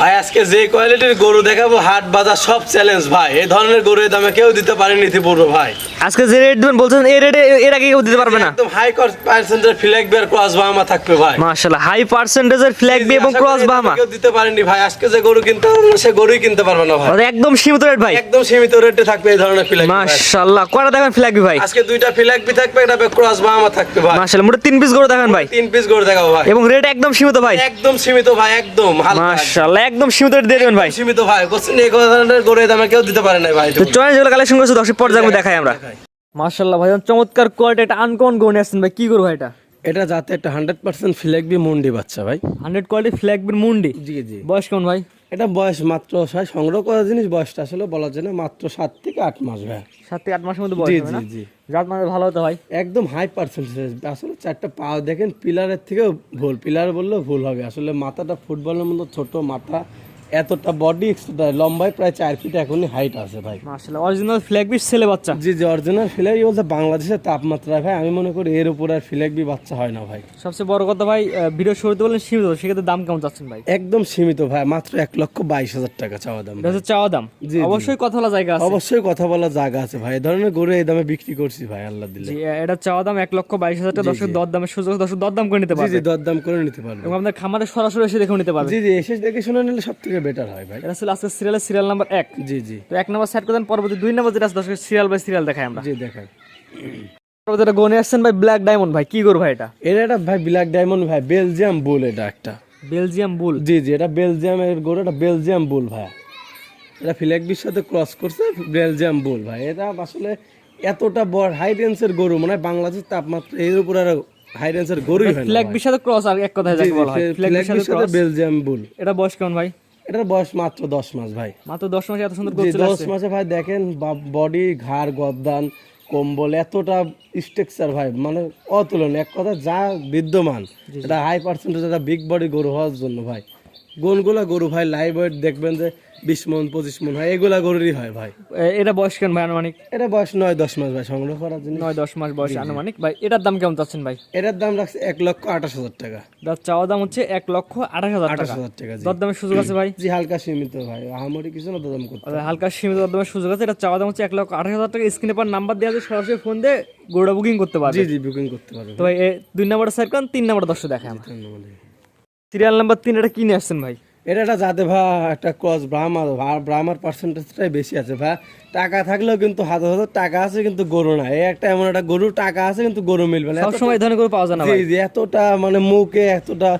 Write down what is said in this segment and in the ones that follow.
ভাই আজকে যে কোয়ালিটির গরু দেখাবো হাট বাজার সব চ্যালেঞ্জ ভাই। এই ধরনের গরুর দামে কেউ দিতে পারেনি ইতিপূর্বে ভাই। আজকে যে রেট দিবেন বলছেন এই রেটে এর আগে কেউ দিতে পারবে না। একদম হাই পার্সেন্টের ফ্ল্যাগ বের ক্রস বাহামা থাকবে ভাই। মাশাআল্লাহ হাই পার্সেন্টেজের ফ্ল্যাগ বি এবং ক্রস বাহামা কেউ দিতে পারেনি ভাই আজকে যে গরু কিনতে পারবে সে গরুই কিনতে পারবে না ভাই। একদম সীমিত রেট ভাই। একদম সীমিত রেটে থাকবে এই ধরনের ফ্ল্যাগ মাশাআল্লাহ কয়টা দেখেন ফ্ল্যাগ বি ভাই? আজকে দুইটা ফ্ল্যাগ বি থাকবে এটা ক্রস বাহামা থাকবে ভাই। মাশাআল্লাহ মোটে তিন পিস গরু দেখেন ভাই। তিন পিস গরু দেখাবো ভাই। এবং রেট একদম সীমিত ভাই। একদম সীমিত ভাই একদম মাশাআল্লাহ একদম সীমিত রেট দিয়ে দেবেন ভাই। সীমিত ভাই কোশ্চেন এই ধরনের গরে দাম কেউ দিতে পারে না ভাই তো চয়েস যেগুলো কালেকশন করছে দর্শক পর্যায়ে দেখাই আমরা। মাশাআল্লাহ ভাই চমৎকার কোয়ালিটি এটা আনকন গোন আছেন আসছেন ভাই কি করব ভাই এটা? এটা যাতে একটা হান্ড্রেড পার্সেন্ট ফ্ল্যাগবি মুন্ডি বাচ্চা ভাই। হান্ড্রেড কোয়ালিটি ফ্ল্যাগ বির মুন্ডি? জি জি। বয়স কেমন ভাই? এটা বয়স মাত্র সংগ্রহ করা জিনিস বয়সটা আসলে বলা যায় না মাত্র সাত থেকে আট মাস ভাই। সাত থেকে আট মাসের মধ্যে জি বয়স জি জি। জাত মানে ভালো হতে হয়। একদম হাই পার্সেন্টেজ আসলে চারটা পা দেখেন পিলারের থেকেও ভুল পিলার বললেও ভুল হবে। আসলে মাথাটা ফুটবলের মতো ছোট মাথা এতটা বডি এক্সট্রা লম্বায় প্রায় চার ফিট এখনই হাইট আছে ভাই। মাশাআল্লাহ অরিজিনাল ফ্ল্যাগ বির ছেলে বাচ্চা। জি জি অরিজিনাল ফিলারি বলতে বাংলাদেশের তাপমাত্রা ভাই আমি মনে করি এর উপর আর ফিলাক বি বাচ্চা হয় না ভাই। সবচেয়ে বড় কথা ভাই ভিডিও শুরুতে বললেন সীমিত সেক্ষেত্রে দাম কেমন চাচ্ছেন ভাই? একদম সীমিত ভাই মাত্র এক লক্ষ বাইশ হাজার টাকা চাওয়া দাম এটা চাওয়া দাম। জি। অবশ্যই কথা বলা জায়গা আছে। অবশ্যই কথা বলা জায়গা আছে ভাই ধরনের গরু এই দামে বিক্রি করছি ভাই আল্লাহ দিলে। এটা চাওয়া দাম এক লক্ষ বাইশ হাজার টাকা দর্শক দর দামের সুযোগ দর্শক দর দাম করে নিতে পারবে। জি দরদাম করে নিতে পারব। এবং আপনার খামারে সরাসরি এসে দেখে নিতে পারবে। জি জি এসে দেখে শুনে নিলে সব থেকে বেটার হয় ভাই। এটা ছিল আজকে সিরিয়ালের সিরিয়াল নাম্বার এক। জি জি। তো এক নম্বর সেট করে দেন পরবর্তী দুই নম্বর যেটা আছে সিরিয়াল বাই সিরিয়াল দেখাই আমরা। জি দেখাই। পরবর্তী এটা গনে আসছেন ভাই ব্ল্যাক ডায়মন্ড ভাই কি করব ভাই এটা? এটা একটা ভাই ব্ল্যাক ডায়মন্ড ভাই বেলজিয়াম বুল এটা একটা। বেলজিয়াম বুল জি জি এটা বেলজিয়ামের গরু এটা বেলজিয়াম বুল ভাই। এটা ফিলাকবির সাথে ক্রস করছে বেলজিয়াম বুল ভাই। এটা আসলে এতটা বড় হাই রেঞ্জের গরু মানে বাংলাদেশের তাপমাত্রা এর উপর আর হাই রেঞ্জের গরুই হয় না ফ্ল্যাগ সাথে ক্রস আর এক কথায় যাকে বলা হয়। ফ্ল্যাগ সাথে ক্রস বেলজিয়াম বুল এটা বয়স কেমন ভাই? এটার বয়স মাত্র দশ মাস ভাই। মাত্র দশ মাসে এত সুন্দর দশ মাসে ভাই দেখেন বডি ঘাড় গদ্দান কম্বল এতটা স্ট্রাকচার ভাই মানে অতুলনীয়। এক কথা যা বিদ্যমান এটা হাই পার্সেন্টেজ একটা বিগ বডি গরু হওয়ার জন্য ভাই। গোনগুলা গরু ভাই? লাইভ ওয়েট দেখবেন যে বিশ মন পঁচিশ মন হয় এগুলা গরুরই হয় ভাই। এটা বয়স কেন ভাই আনুমানিক? এটা বয়স নয় দশ মাস ভাই সংগ্রহ করার জন্য। নয় দশ মাস বয়স আনুমানিক। ভাই এটার দাম কেমন চাচ্ছেন ভাই? এটার দাম রাখছে এক লক্ষ আঠাশ হাজার টাকা। চাওয়া দাম হচ্ছে এক লক্ষ আঠাশ হাজার আঠাশ হাজার টাকা দর দামের সুযোগ আছে ভাই? জি হালকা সীমিত ভাই আহামরি কিছু না দাম করতে হালকা সীমিত দর দামের সুযোগ আছে এটা চাওয়া দাম হচ্ছে এক লক্ষ আঠাশ হাজার টাকা। স্ক্রিনে পর নাম্বার দেওয়া আছে সরাসরি ফোন দিয়ে গোড়া বুকিং করতে পারবে। জি জি বুকিং করতে পারবে। তো ভাই দুই নাম্বার সাইড করেন তিন নাম্বার দর্শক দেখায় আমরা। সিরিয়াল নাম্বার তিন এটা কিনে আসছেন ভাই? এটা একটা যাতে ভাই একটা ক্রস ব্রাহ্মার ব্রাহ্মার পার্সেন্টেজটাই বেশি আছে ভাই টাকা থাকলেও কিন্তু হাজার হাজার টাকা আছে কিন্তু গরু না। এই একটা এমন একটা গরু টাকা আছে কিন্তু গরু মিলবে না। সব সময় এই ধরনের করে পাওয়া যায় না ভাই। জি জি এতটা মানে মুখে এতটা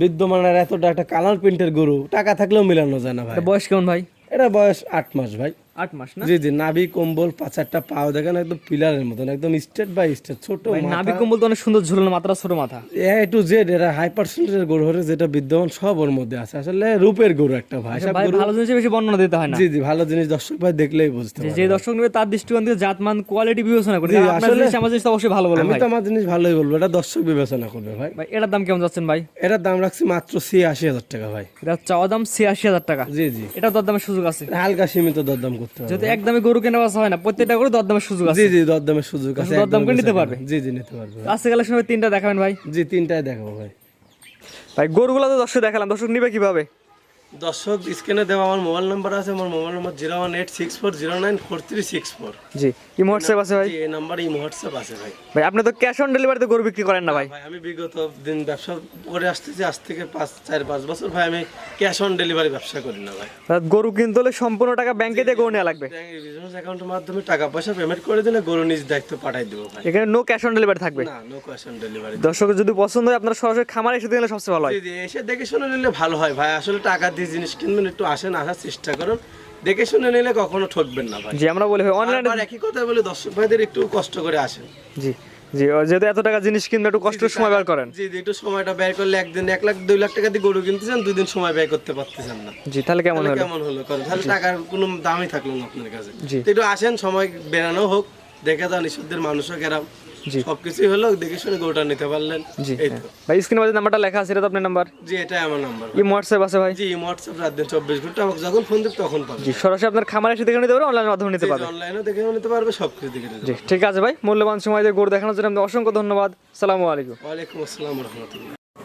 বিদ্যমান আর এতটা একটা কালার প্রিন্টের গরু টাকা থাকলেও মিলানো যায় না ভাই। বয়স কেমন ভাই? এটা বয়স আট মাস ভাই। আট মাস না? জি জি নাভি কম্বল পাঁচ চারটা পাও দেখেন একদম পিলারের মতন একদম স্টেট বাই স্টেট ছোট নাভি কম্বল তো অনেক সুন্দর ঝুলানো মাত্রা ছোট মাথা। এ টু জেড এরা হাই গরু হলে যেটা বিদ্যমান সব ওর মধ্যে আছে। আসলে রূপের গরু একটা ভাই গরু ভালো জিনিসে বেশি বর্ণনা দিতে হয় না। জি জি ভালো জিনিস দর্শক ভাই দেখলেই বুঝতে যে- পারবে। যে দর্শক নেবে তার দৃষ্টিকোণ থেকে জাতমান কোয়ালিটি বিবেচনা করে। আসলে- আমার জিনিস অবশ্যই ভালো বলবেন আমি তো আমার জিনিস ভালোই বলব এটা দর্শক বিবেচনা করবে ভাই। ভাই এটার দাম কেমন যাচ্ছেন ভাই? এটার দাম রাখছি মাত্র আশি হাজার টাকা ভাই। এটা চাওয়া দাম ছিয়াশি হাজার টাকা। জি জি। এটা দরদামের সুযোগ আছে। হালকা সীমিত দরদাম করতে পারবে। যদি একদমই গরু কেনা বেচা হয় না প্রত্যেকটা গরু দরদামের সুযোগ আছে। জি জি দরদামের সুযোগ আছে দরদাম করে নিতে পারবে? জি জি নিতে পারবে। আজকে গেলে সময় তিনটা দেখাবেন ভাই। জি তিনটায় দেখাবো ভাই। ভাই গরুগুলো তো দর্শক দেখালাম দর্শক নিবে কীভাবে? দর্শক স্ক্রিনে দেওয়া আমার মোবাইল নাম্বার আছে আমার mobile number zero one eight six four zero nine four three six four জি কি হোয়াটসঅ্যাপ আছে ভাই? এই নাম্বার এই হোয়াটসঅ্যাপ আছে ভাই। ভাই আপনি তো ক্যাশ অন ডেলিভারিতে গরু বিক্রি করেন না ভাই। ভাই আমি বিগত দিন ব্যবসা করে আসতেছি আজ থেকে পাঁচ চার পাঁচ বছর ভাই আমি ক্যাশ অন ডেলিভারি ব্যবসা করি না ভাই। গরু কিনতে হলে সম্পূর্ণ টাকা ব্যাংকে দিয়ে গরু নেওয়া লাগবে। বিজনেস অ্যাকাউন্টের মাধ্যমে টাকা পয়সা পেমেন্ট করে দিলে গরু নিজ দায়িত্ব পাঠাই দেবো ভাই। এখানে নো ক্যাশ অন ডেলিভারি থাকবে। না নো ক্যাশ অন ডেলিভারি দর্শকের যদি পছন্দ হয় আপনারা সরাসরি খামারে এসে দিলে সবচেয়ে ভালো হয়। জি এসে দেখে শুনে নিলে ভালো হয় ভাই। আসলে টাকা দিয়ে জিনিস কিনবেন একটু আসেন আসার চেষ্টা করুন। দেখে শুনে নিলে কখনো ঠকবেন না ভাই। জি আমরা বলি অনলাইনে একই কথা বলে দর্শক ভাইদের একটু কষ্ট করে আসেন। জি জি যেহেতু এত টাকা জিনিস কিনবে একটু কষ্ট সময় বের করেন। জি জি একটু সময়টা ব্যয় করলে একদিন এক লাখ দুই লাখ টাকা দিয়ে গরু কিনতেছেন দুই দিন সময় ব্যয় করতে পারতেছেন না। জি তাহলে কেমন হলো? কেমন হলো? করেন তাহলে টাকার কোনো দামই থাকল না আপনার কাছে। তো একটু আসেন সময় বেরানো হোক দেখে যান ঈশ্বরদের মানুষও গেরাম। সবকিছুই হলো দেখে শুনে গরুটা নিতে পারলেন। জি হ্যাঁ। ভাই স্ক্রিনে বাজে নাম্বারটা লেখা আছে এটা তো আপনার নাম্বার জি এটাই আমার নাম্বার ই হোয়াটসঅ্যাপ আছে ভাই। জি হোয়াটসঅ্যাপ রাত দিন চব্বিশ ঘণ্টা আমাকে যখন ফোন দেব তখন পাবে। জি সরাসরি আপনার খামারে এসে দেখে নিতে পারবে অনলাইনের মাধ্যমে নিতে পারবে। অনলাইনেও দেখে নিতে পারবে সবকিছু দেখে নিতে জি ঠিক আছে ভাই মূল্যবান সময় দিয়ে গরু দেখানোর জন্য আপনাকে অসংখ্য ধন্যবাদ। আসসালামু আলাইকুম। ওয়ালাইকুম আসসালাম রহমতুল্লাহ।